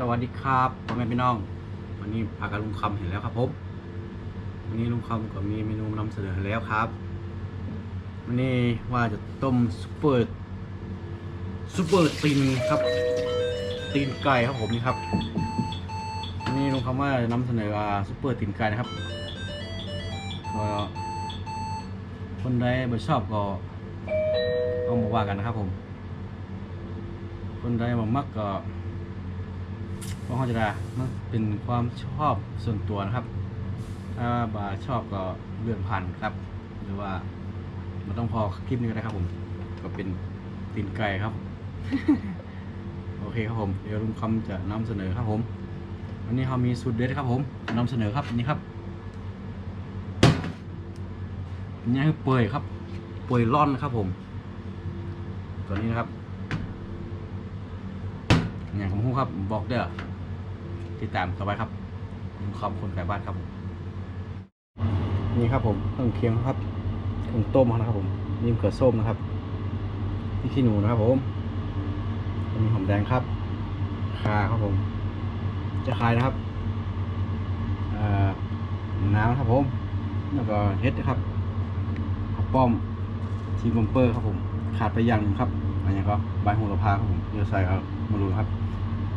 สวัสดีครับพ่อแม่พี่น้อง วันนี้พากันลุงคำเห็นแล้วครับผมวันนี้ลุงคำก็มีเมนูนำเสนอแล้วครับวันนี้ว่าจะต้มซุปเปอร์ซุปเปอร์ตีนครับ ตีนไก่ครับผมนี่ครับวันนี้ลุงคำว่าจะนำเสนอว่าซุปเปอร์ตีนไก่นะครับก็คนใดไม่ชอบก็เอามาว่ากันนะครับผม คนใดบ่มักก็ ก็เขาจะได้มันเป็นความชอบส่วนตัวนะครับ ถ้าบาชอบก็เลื่อนผ่านครับ หรือว่ามันต้องพอคลิปนี้ก็ได้ครับผม ก็เป็นตีนไก่ครับ โอเคครับผมเดี๋ยวลุงคำจะนำเสนอครับผมวันนี้เขามีสูตรเด็ดครับผมนำเสนอครับนี่ครับนี่คือเปื่อยครับเปื่อยร่อนครับผม ตัวนี้นะครับอย่างผมพูดครับบอกเด้อ ติดตามต่อไปครับผมคำคนไก่บ้านครับผมนี่ครับผมเครื่องเคียงครับเครื่องต้มนะครับผมนี่มะเขือส้มนะครับนี่ขี้หนูนะครับผมมีหอมแดงครับคาครับผม จะคายนะครับอ่อน้ำครับผม แล้วก็เฮ็ดนะครับข้าป้อมทีบอมเปอร์ครับผม ขาดไปอย่างนึงครับอันนี้ก็ใบโหระพาครับผมเดี๋ยวใส่ครับมาดูครับ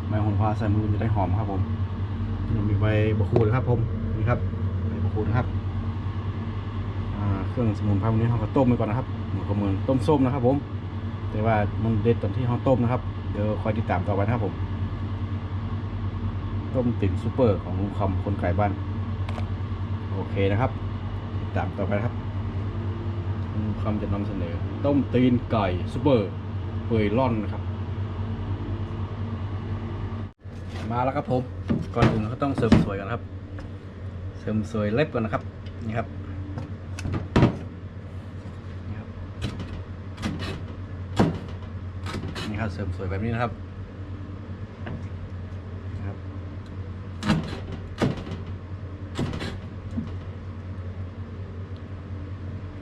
ใบโหระพาใส่มือจะได้หอมครับผมมีใบบะคูดครับผมนี่ครับใบบะคูดนครับเครื่องสมุนไพรวันนี้เราก็ต้มไปก่อนนะครับเหมือนกับเหมือนต้มส้มนะครับ ผม แต่ว่ามันเด็ดตอนที่เราต้มนะครับเดี๋ยวคอยติดตามต่อไปนะครับผม ต้มติ่มซูเปอร์ของลุงคำคนไก่บ้านโอเคนะครับ ติดตามต่อไปครับลุงคำจะนำเสนอ ต้มตีนไก่ซูเปอร์เปื่อยร่อนนะครับ มาแล้วครับผม ก่อนอื่นเราก็ต้องเสริมสวยกันครับ เสริมสวยเล็บก่อนนะครับ นี่ครับนี่ครับเสริมสวยแบบนี้นะครับครับ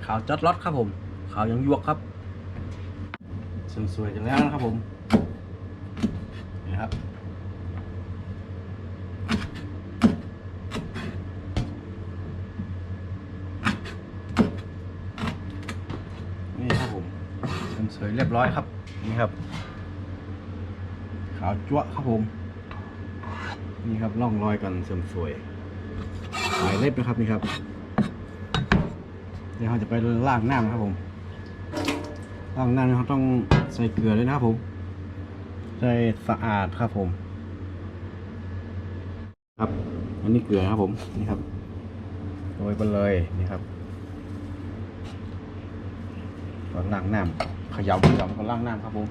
ขาวจัดรอดครับผม ขาวยังยวกครับเสริมสวยกันแล้วนะครับผม นี่ครับ นี่ครับผมเสริมสว ยเรียบร้อยครับ นี่ครับ ขาวจั๊วครับผม นี่ครับร่องรอยกันเสริมสวยหายเล็บนะครับนี่ครับ เดี๋ยวเราจะไปล้างน้ำนะครับผมล้างน้ำเราต้องใส่เกลือด้วยนะครับผมใส่สะอาดครับผม ครับ อันนี้เกลือครับผมนี่ครับโรยไปเลยนี่ครับก่อนล้างน้ำ ขยำเขยำก่อนล้างน้ำครับผม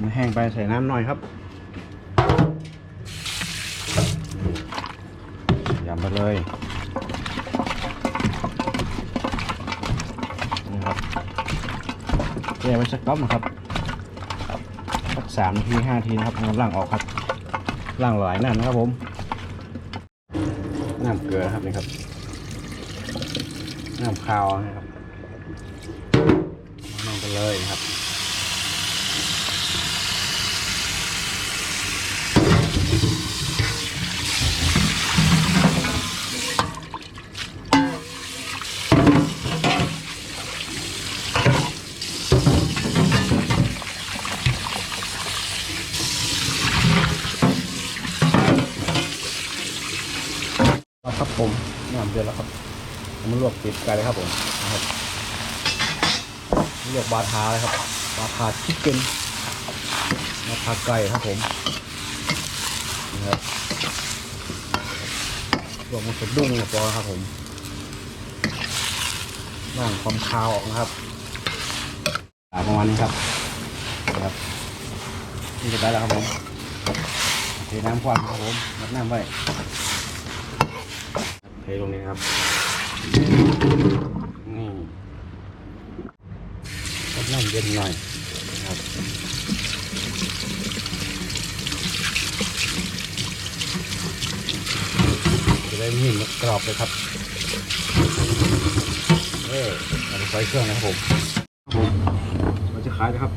มันแห้งไปใส่น้ำหน่อยครับยำไปเลยนี่ครับแช่ไว้สักก๊อบนะครับสักสามนาทีห้านาทีนะครับเอาล้างออกครับล้างหลายน้ำนะครับผมน้ำเกลือครับนี่ครับ น้ำคาวนะครับลงไปเลยครับครับผมน้ำเดือดแล้วครับ มาลวกติดไก่เลยครับผมนะครับลวกบาทาเลยครับ บาทาชิคเก้นบาทาไก่ครับผมนะครับลวกมันสะดุ้งพอครับผมล่างความคาวออกนะครับประมาณนี้ครับนะครับนี่จะได้แล้วครับผมเทน้ำควันครับผมนัดน้ำไว้เทลงนี้ครับ นี่ก็น้ำเย็นหน่อยนะครับจะได้มีมันกรอบเลยครับเออเอาไปไฟเครื่องนะครับผมครับผมเราจะขายนะครับ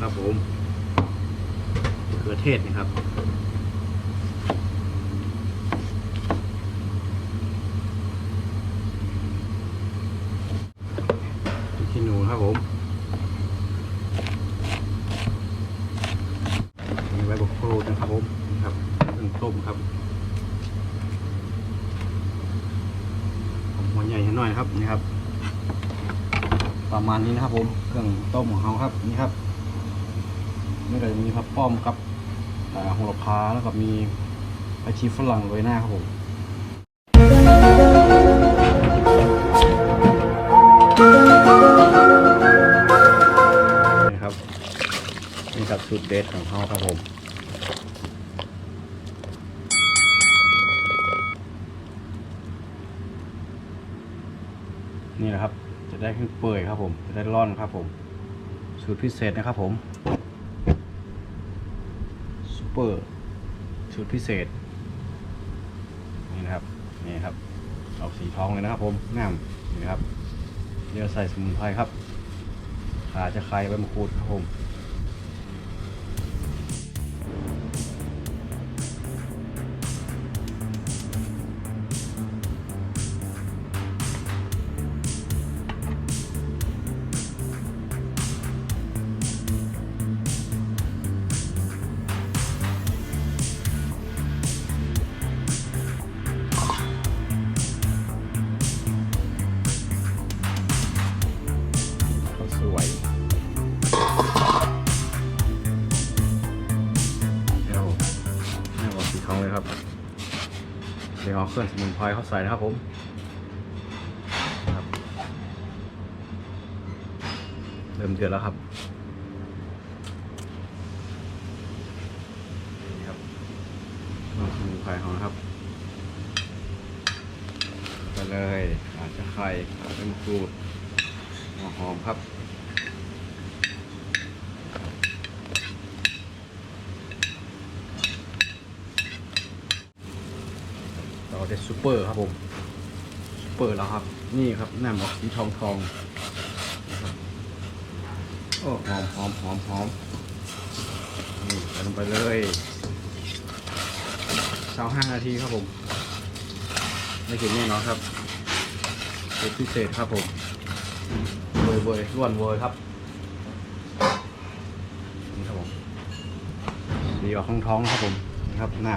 ครับผมมะเขือเทศนะครับพริกขี้หนูครับผมมีใบบักโครดนะครับผมนี่ครับเครื่องต้มครับหัวใหญ่หน่อยครับนี่ครับ ประมาณนี้นะครับผมเครื่องต้มของเขาครับนี่ครับ นี่ก็จะมีผักป้อมครับอ่าโหระพาแล้วก็มีไอชีฝรั่งโรยหน้าครับผมนี่ครับนี่ครับสูตรเด็ดของเขาครับผมนี่แหละครับ จะได้ขึ้นเปื่อยครับผม จะได้ร่อนครับผม สูตรพิเศษนะครับผม เปอร์ ชุดพิเศษ นี่นะครับ นี่ครับออกสีทองเลยนะครับผมงามนี่ครับเดี๋ยวใส่สมุนไพรครับขาจะคายใบมะกรูดครับผม เดี๋ยวเอาเครื่องสมุนไพรเข้าใส่นะครับผมครับเริ่มเดือดแล้วครับนี่ครับเอาสมุนไพรของเราครับ ไปเลยอาจจะไข่เริ่มกรูดหัวหอมครับ เด้ซูเปอร์ครับผมซูเปอร์แล้วครับ นี่ครับหน้ำออกสีทองทองโอ้หอมหอมหอมหอมนี่ใส่ลงไปเลยสาห้านาทีครับผมไม่ถึงแน่นอนครับเป็นพิเศษครับผมเวยเวยล้วนเวยครับนี่ครับผมสีออกท้องท้องครับผมนี่ครับน้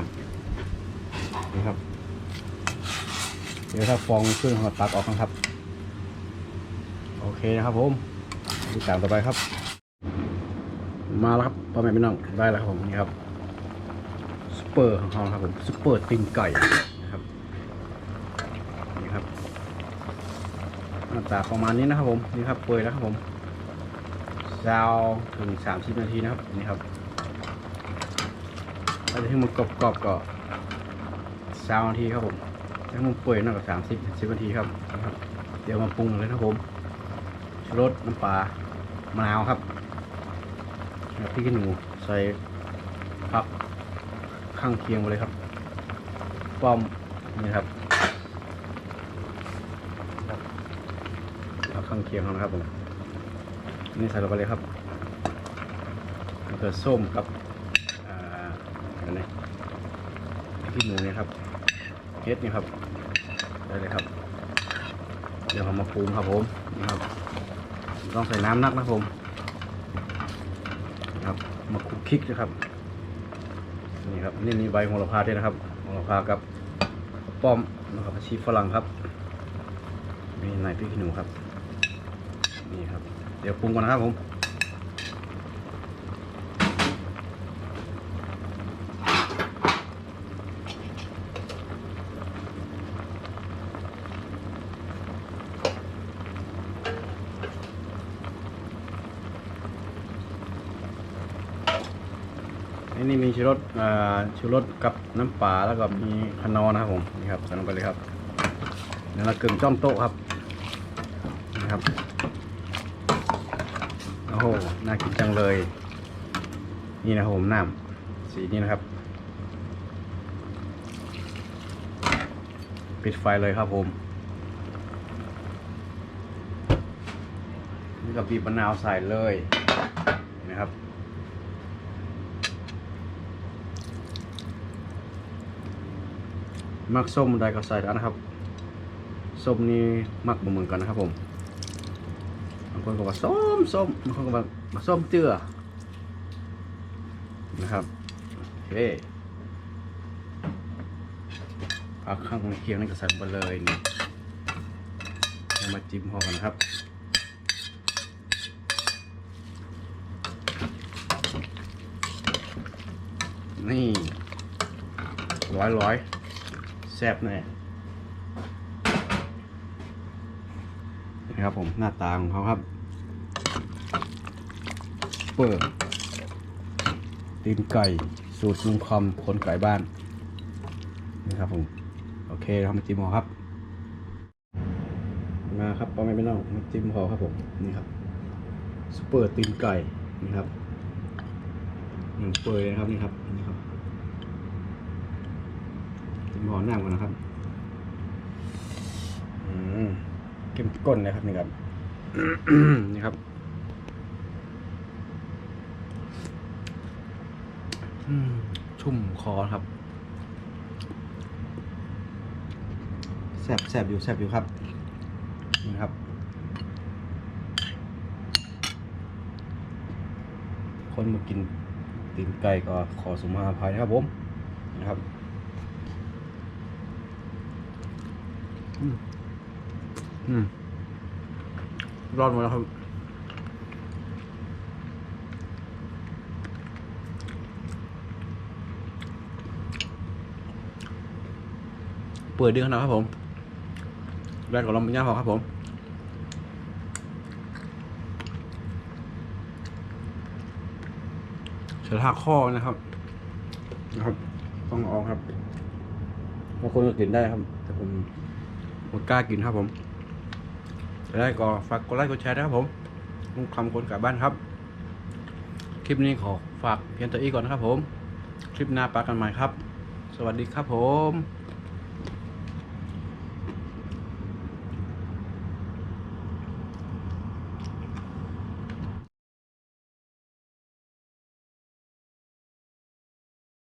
ำนี่ครับ เดี๋ยวถ้าฟองขึ้นเราตักออกนะครับ โอเคนะครับผมดูจานต่อไปครับ มาแล้วครับพ่อแม่พี่น้องได้แล้วครับผมนี่ครับซุปเปอร์ของเขาครับผมซุปเปอร์ตีนไก่นะครับนี่ครับหน้าตาประมาณนี้นะครับผมนี่ครับเปื่อยแล้วครับผมยาวถึงสามสิบนาทีนะครับนี่ครับถ้าจะให้มันกรอบๆก็สามนาทีครับผม ถ้าให้มันเปื่อยน่าก็สามสิบสิบนาทีครับนะครับ เดี๋ยวมาปรุงเลยครับผมชูรสน้ำปลามะนาวครับแล้วพริกขี้หนูใส่ผักข้างเคียงไปเลยครับ ป้อมนี่ครับเอาข้างเคียงเขานะครับผมนี่ใส่ลงไปเลยครับมะเขือส้มครับอ่าอันนี้ที่หมูเนี่ยครับ เฮ็ดนี่ครับได้เลยครับ เดี๋ยวเรามาปรุงครับผมนี่ครับต้องใส่น้ำนักนะครับผมนะครับ มาคลุกคลิกนะครับนี่ครับนี่มีใบโหระพาด้วยนะครับโหระพากับป้อมนะครับชีฝรั่งครับมีในพริกขี้หนูครับ นี่ครับ เดี๋ยวปรุงก่อนนะครับผม นนี้มีชูรสอ่าชูรสกับน้ำปลาแล้วก็มีคนอนะครับผมนี่ครับใส่ลงไปเลยครับเดี๋ยวเรากึ่งจ้อมโต๊ะครับนี่ครับโอ้โหน่ากินจังเลย นี่นะครับผมน้ำสีนี้นะครับปิดไฟเลยครับผมนี่กับบีบมะนาวใส่เลยนะครับ มักส้มได้ก็ใส่แล้วนะครับ ส้มนี่มักบ่เหมือนกันนะครับผม บางคนก็ว่าส้มส้มบางคนก็ว่าส้มเตื้อนะครับโอเคผักข้างเคียงนี่ก็ใส่ไปเลยนี่มาจิ้มพอกันนะครับนี่ร้อยร้อย แซ่บแน่นี่ครับผมหน้าตาของเขาครับ เปิดตีนไก่ สูตรลุงคอมคนไก่บ้านนี่ครับผม โอเคเรามาจิ้มหอครับ มาครับป้าแม่พี่น้องมาจิ้มหอครับผม นี่ครับสเปอร์ตีนไก่ นี่ครับหนึ่งเปยนะครับนี่ครับ จิ้มหอหน้าก่อนนะครับอืมเข้มข้นนะครับนี่ครับนี่ครับอืมชุ่มคอครับแสบแสบอยู่แสบอยู่ครับนี่ครับคนมากินตีนไก่ก็ขอสมาอภัยนะครับผมนะครับ อืมอืมรอดหมดแล้วครับเปิดดือนขนาดครับผมแรกของเราเป็นย่างพอครับผมเฉลหักข้อนะครับ นะครับ ต้องเอาครับบางคนก็กินได้ครับ แต่ผม หมดกล้ากินครับผมได้ก็ฝากกดไลค์กดแชร์นะครับผมลุงคำคนกลับบ้านครับ คลิปนี้ขอฝากเพียงตัวอีกก่อนนะครับผม คลิปหน้าปากันใหม่ครับ สวัสดีครับผม